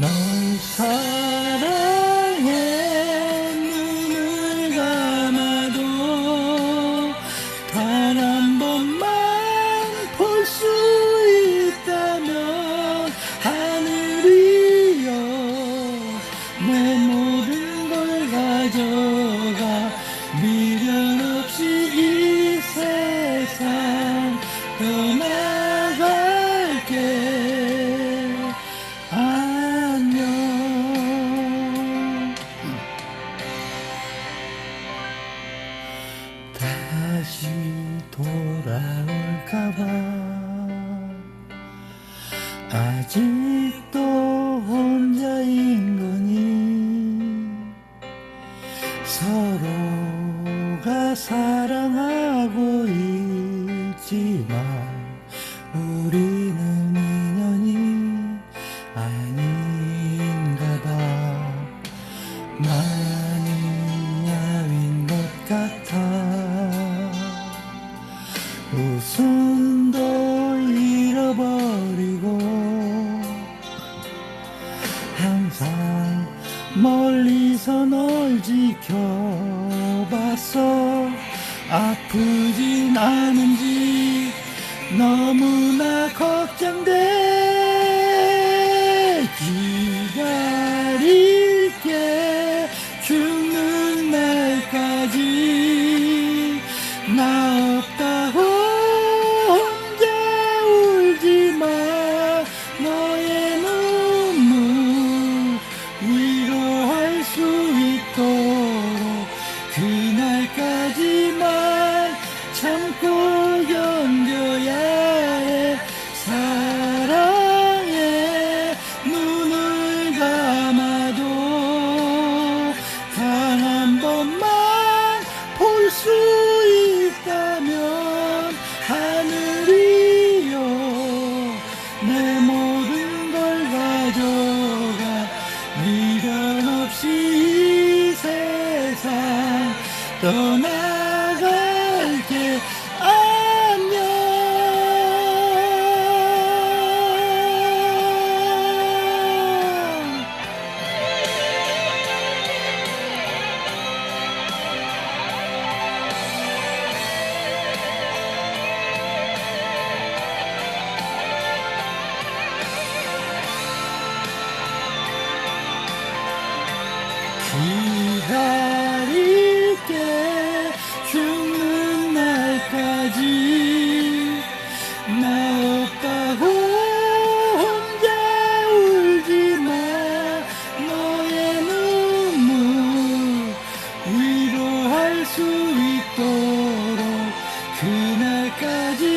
Nói 다시 돌아올까봐. 아직도 혼자인 거니? 서로가 사랑하고 있지만 웃음도 잃어버리고 항상 멀리서 널 지켜봤어. 아프진 않은지 너무나 걱정돼 떠나갈게. 안녕 人船かじ